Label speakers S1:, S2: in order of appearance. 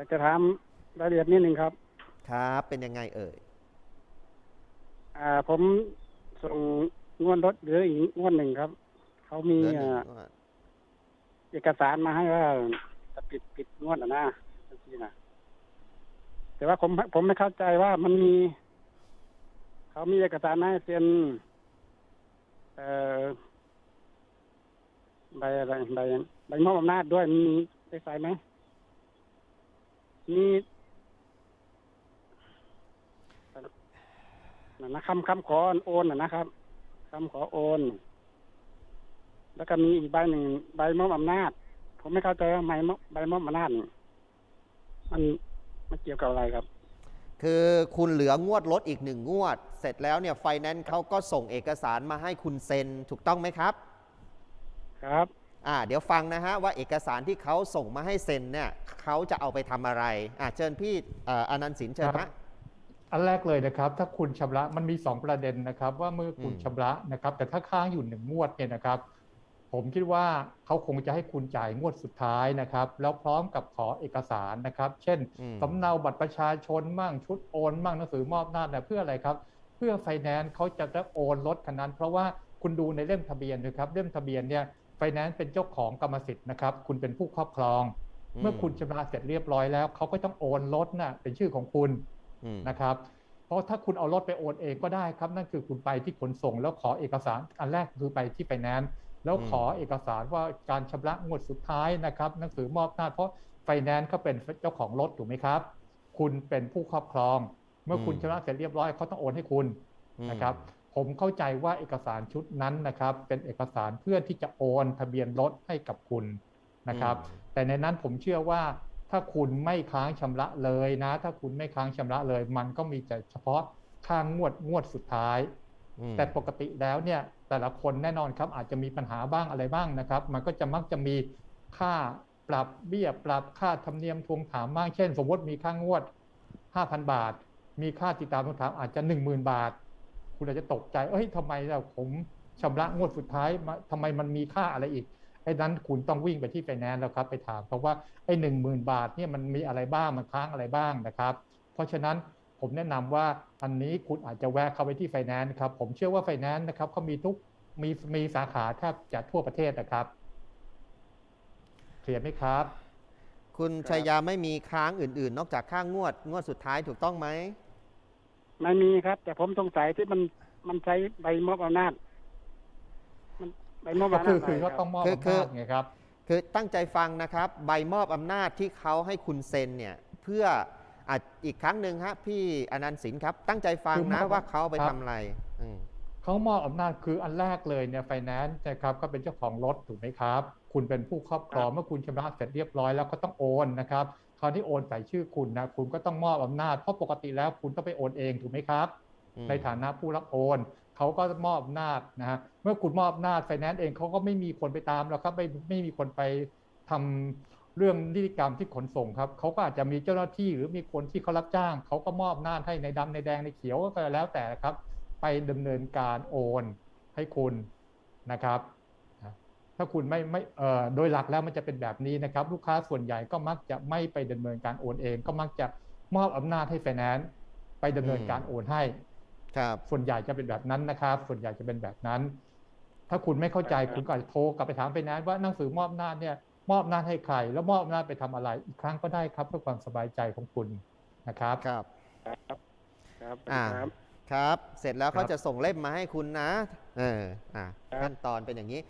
S1: อยากจะถามรายละเอียดนิดนึงครับ
S2: ครับ เป็นยังไงเอ่ย
S1: อ่าผมส่งงวดรถเหลืออีกงวดหนึ่งครับ เขามี
S2: เหลือหนึ่ง
S1: อ่าง
S2: วด
S1: เอกสารมาให้ว่าจะปิดปิดงวดอะนะบัญชีนะแต่ว่าผมผมไม่เข้าใจว่ามันมี เขามีเอกสารมาให้เซ็นเอ่อใบอะไรใบใบมอบอำนาจด้วยมีได้ใส่ไหม มีนั่นนะคำคำขอโอนน่ะนะครับคำขอโอน แล้วก็มีอีกใบหนึ่งใบมอบอำนาจ ผมไม่เข้าใจว่าใบมอบใบมอบอำนาจนี่มันมันเกี่ยวกับอะไรครับ
S2: คือคุณเหลืองวดรถอีกหนึ่งงวด เสร็จแล้วเนี่ยไฟแนนซ์เขาก็ส่งเอกสารมาให้คุณเซ็นถูกต้องไหมครับ
S1: ครับ
S2: อ่าเดี๋ยวฟังนะฮะว่าเอกสารที่เขาส่งมาให้เซ็นเนี่ยเขาจะเอาไปทำอะไรอ่าเชิญพี่เอ่ออนันต์สินเชิญ
S3: ครั
S2: ฮะ
S3: บ อันแรกเลยนะครับ ถ้าคุณชำระมันมี 2 ประเด็นนะครับ ว่าเมื่อคุณ
S2: อืม
S3: ชำระนะครับ แต่ถ้าค้างอยู่หนึ่งงวดเนี่ยนะครับ ผมคิดว่าเขาคงจะให้คุณจ่ายงวดสุดท้ายนะครับ แล้วพร้อมกับขอเอกสารนะครับ เช่น
S2: อืม
S3: สำเนาบัตรประชาชนมั่งชุดโอนมั่งหนังสือมอบหน้าจเนี่ยเพื่ออะไรครับ เพื่อไฟแนนซ์เขาจะได้โอนรถคันนั้น เพราะว่าคุณดูในเล่มทะเบียนนะครับเล่มทะเบียนเนี่ย ไฟแนนซ์เป็นเจ้าของกรรมสิทธิ์นะครับ คุณเป็นผู้ครอบครอง เมื่อคุณชำระเสร็จเรียบร้อยแล้วเขาก็ต้องโอนรถน่ะเป็นชื่อของคุณ
S2: อืม
S3: นะครับ เพราะถ้าคุณเอารถไปโอนเองก็ได้ครับ นั่นคือคุณไปที่ขนส่ง แล้วขอเอกสารอันแรกคือไปที่ไฟแนนซ์แล้วขอเอกสารว่าการชำระงวดสุดท้ายนะครับหนังสือมอบหน้าจเพราะไฟแนนซ์เขาเป็นเจ้าของรถถูกไหมครับ คุณเป็นผู้ครอบครอง เมื่อคุณชำระเสร็จเรียบร้อยเขาต้องโอนให้คุณ
S2: อืม
S3: นะครับ ผมเข้าใจว่าเอกสารชุดนั้นนะครับ เป็นเอกสารเพื่อที่จะโอนทะเบียนรถให้กับคุณนะครับ แต่ในนั้นผมเชื่อว่าถ้าคุณไม่ค้างชำระเลยนะ ถ้าคุณไม่ค้างชำระเลย มันก็มีแต่เฉพาะค่างวดงวดสุดท้าย
S2: อืม
S3: แต่ปกติแล้วเนี่ยแต่ละคนแน่นอนครับอาจจะมีปัญหาบ้างอะไรบ้างนะครับ มันก็จะมักจะมีค่าปรับเบี้ยปรับค่าธรรมเนียมทวงถามบ้างเช่น สมมติมีค่างวด 5,000 บาท มีค่าติดตามทวงถามอาจจะ 10,000 บาท คุณอาจจะตกใจ เอ้ยทำไมเราผมชำระงวดสุดท้ายมาทำไมมันมีค่าอะไรอีกไอ้นั้นคุณต้องวิ่งไปที่ไฟแนนซ์แล้วครับ ไปถามเพราะว่าไอ้หนึ่งหมื่นบาทเนี่ยมันมีอะไรบ้างมันค้างอะไรบ้างนะครับ เพราะฉะนั้นผมแนะนำว่าอันนี้คุณอาจจะแวะเข้าไปที่ไฟแนนซ์ครับผมเชื่อว่าไฟแนนซ์นะครับเขามีทุกมีมีสาขาแทบจะทั่วประเทศนะครับเคลียร์ไหมครับ
S2: คุณ
S1: ค
S2: ชัยยาไม่มีค้างอื่น ๆ นอกจากค่างวด งวดสุดท้ายถูกต้องไหม
S1: ไม่มีครับ แต่ผมสงสัยที่มันมันใช้ใบมอบอำนาจมันใบมอบ
S3: ก็
S1: อำนาจ
S3: คือ
S1: อะไร
S3: คือ
S1: ค
S3: ก็
S1: รับ
S3: ต้องมอบ
S2: คือ
S3: อำ
S2: คือ
S3: นาจไงครับ
S2: คือตั้งใจฟังนะครับ ใบมอบอำนาจที่เขาให้คุณเซ็นเนี่ยเพื่ออะอีกครั้งหนึ่งฮะพี่อนันต์สินครับ ตั้งใจฟัง
S3: คือม
S2: นะ
S3: อบ
S2: ว่าเขาเอาไป
S3: ครับ
S2: ทำอะไรอืม
S3: เขามอบอำนาจคืออันแรกเลยเนี่ยไฟแนนซ์นะครับก็เป็นเจ้าของรถถูกไหมครับ คุณเป็นผู้ครอบครองเมื่อคุณชำระเสร็จเรียบร้อยแล้วก็ต้องโอนนะครับ คราวที่โอนใส่ชื่อคุณนะคุณก็ต้องมอบอำนาจเพราะปกติแล้วคุณต้องไปโอนเองถูกไหมครับ
S2: อืม
S3: ในฐานะผู้รับโอนเขาก็มอบอำนาจนะฮะเมื่อคุณมอบอำนาจไฟแนนซ์เองเขาก็ไม่มีคนไปตามแล้วครับไม่ไม่มีคนไปทำเรื่องนิติกรรมที่ขนส่งครับเขาก็อาจจะมีเจ้าหน้าที่หรือมีคนที่เขารับจ้างเขาก็มอบอำนาจให้ในดำในแดงในเขียวก็แล้วแต่ครับ ไปดำเนินการโอนให้คุณนะครับนะ ถ้าคุณไม่ไม่เอ่อโดยหลักแล้วมันจะเป็นแบบนี้นะครับ ลูกค้าส่วนใหญ่ก็มักจะไม่ไปดำเนินการโอนเอง ก็มักจะมอบอำนาจให้ไฟแนนซ์ไปดำเนินการโอนให้
S2: ครับ
S3: ส่วนใหญ่จะเป็นแบบนั้นนะครับ ส่วนใหญ่จะเป็นแบบนั้น ถ้าคุณไม่เข้าใจ
S1: ครับ
S3: คุณก็อาจจะโทรกลับไปถามไฟแนนซ์ว่าหนังสือมอบอำนาจเนี่ยมอบอำนาจให้ใคร แล้วมอบอำนาจไปทำอะไร อีกครั้งก็ได้ครับเพื่อความสบายใจของคุณนะครับ
S2: ครับ
S1: ครับ ครับ
S2: อ่า
S1: ครับ
S2: ครับเสร็จแล้ว
S3: ครั
S2: เขา
S3: บ
S2: จะส่งเล่มมาให้คุณนะ เออ อ่า
S1: ครับ
S2: ขั้นตอนเป็นอย่างนี้